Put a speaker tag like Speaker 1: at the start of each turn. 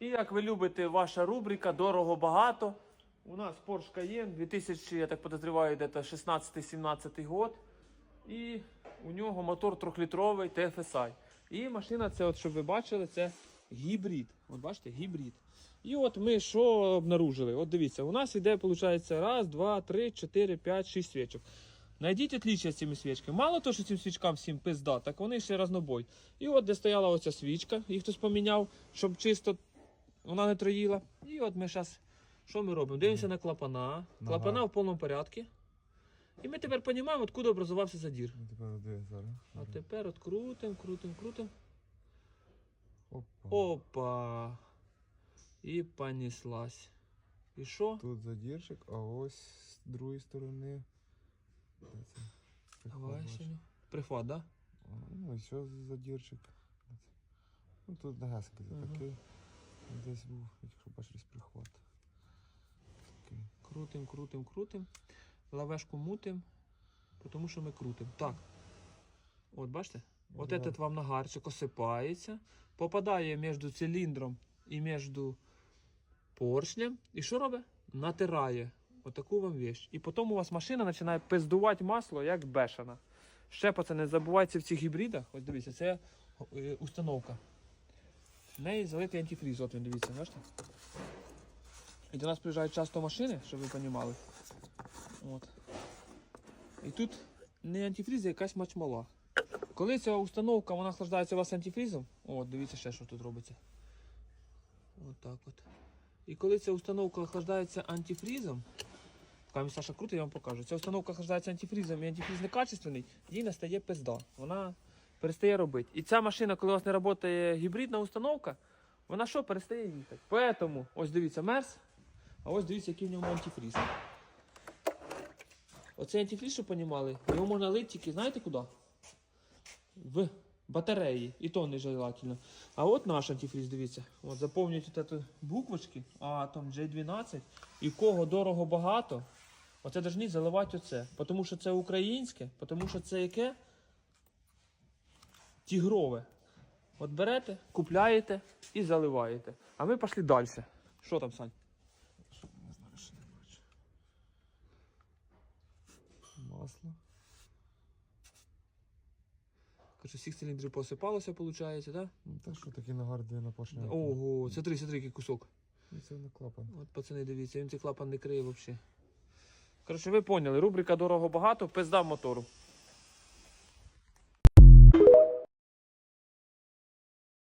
Speaker 1: І як ви любите, ваша рубрика дорого багато. У нас Porsche Cayenne 2000, я так подозреваю, где-то 16-17 год. І у нього мотор трьохлітровий TFSI. І машина, це, от, щоб ви бачили, це гібрид. От бачите, гібрид. І от ми що обнаружили? От дивіться, у нас іде, виходить, раз, два, три, чотири, п'ять, шість свічок. Найдіть отличия з цими свічками. Мало того, що цим свічкам всім пизда, так вони ще разнобой. І от де стояла оця свічка, їх хтось поміняв, щоб чисто вона не троїла. І от ми зараз, що ми робимо? Дивимося на клапана. Клапана в повному порядку. І ми тепер розуміємо, откуда образувався задір.
Speaker 2: Ну.
Speaker 1: А тепер от крутим, крутим, крутим.
Speaker 2: Опа.
Speaker 1: Опа. І понеслась. І що?
Speaker 2: Тут задірчик, а ось з другої сторони.
Speaker 1: Давай. Прихват, да?
Speaker 2: Ну і що задірчик? Ну тут нагасикий
Speaker 1: Ага.
Speaker 2: такий. Десь був, якщо бачиш, прихват. Такий.
Speaker 1: Крутим, крутим, крутим. Лавешку мутим, тому що ми крутим. Так. От бачите? От
Speaker 2: Да.
Speaker 1: этот вам нагарчик осипається, попадає між циліндром і між поршнем. І що робить? Натирає. Отаку вам вещь. І потім у вас машина починає пиздувати масло, як бешена. Ще пацани, не забувайте в цих гібридах. Ось дивіться, це е, установка. В неї залитий антифріз. От він дивіться, бачите? І до нас приїжджають часто машини, щоб ви розуміли. От. І тут не антифріз, а якась мачмала. Коли ця установка вона охлаждається у вас антифрізом, от дивіться ще, що тут робиться. От так от. І коли ця установка охлаждається антифрізом, камінь Саша крутий, я вам покажу. Ця установка охлаждається антифрізом і антифріз некачественний, їй настає пизда. Вона перестає робити. І ця машина, коли у вас не працює гібридна установка, вона що, перестає їхати. Поэтому, ось дивіться, мерс, а ось дивіться, який в ньому антифріз. Оцей антифріз, щоб понімали, його можна лити тільки, знаєте куди? В батареї. І то не желательно. А от наш антифріз, дивіться. От заповнюють от буквочки, Atom J12. І кого дорого багато, оце повинні заливати оце. Тому що це українське, тому що це яке? Тігрове. От берете, купляєте і заливаєте. А ми пішли далі. Що там, Сань?
Speaker 2: Що не знаю, що не бачу. Масло.
Speaker 1: Короче, всіх циліндрів посипалося, виходить, так? Да?
Speaker 2: Ну, так що такий нагар де на поршня.
Speaker 1: Ого, це три, це три який кусок.
Speaker 2: І це на клапан.
Speaker 1: От пацани, дивіться, він цей клапан не криє взагалі. Коротше, ви поняли, рубрика дорого багато, пизда мотору.